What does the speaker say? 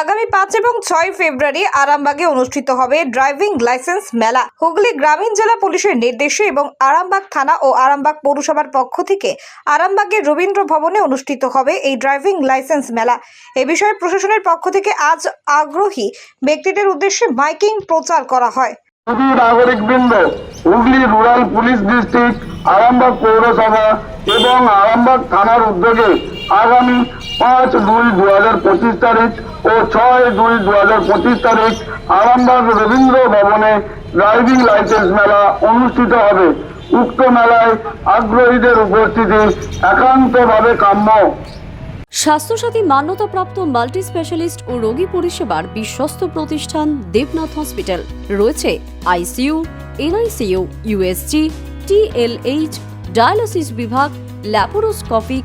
আগামী পাঁচ এবং ছয় ফেব্রুয়ারি আরামবাগে অনুষ্ঠিত হবে ড্রাইভিং লাইসেন্স মেলা। হুগলি গ্রামীণ জেলা পুলিশের নির্দেশে এবং আরামবাগ থানা ও আরামবাগ পৌরসভার পক্ষ থেকে আরামবাগের রবীন্দ্র ভবনে অনুষ্ঠিত হবে এই ড্রাইভিং লাইসেন্স মেলা। এ বিষয়ে প্রশাসনের পক্ষ থেকে আজ আগ্রহী ব্যক্তিদের উদ্দেশ্যে মাইকিং প্রচার করা হয়। Hooghly rural police district, Arambagh পৌরসভা এবং আরামবাগ থানার উদ্যোগে আগামী পাঁচ দুই দু হাজার পঁচিশ তারিখ ও ছয় দুই দু হাজার পঁচিশ তারিখ আরামবাগ রবীন্দ্র ভবনে ড্রাইভিং লাইসেন্স মেলা অনুষ্ঠিত হবে। উক্ত মেলায় আগ্রহীদের উপস্থিতি একান্তভাবে কাম্য। স্বাস্থ্যসাথী মান্যতাপ্রাপ্ত মাল্টি স্পেশালিস্ট ও রোগী পরিষেবার বিশ্বস্ত প্রতিষ্ঠান দেবনাথ হসপিটাল। রয়েছে ICU, NICU, USG, TLH, dialysis বিভাগ, ল্যাপারোস্কোপিক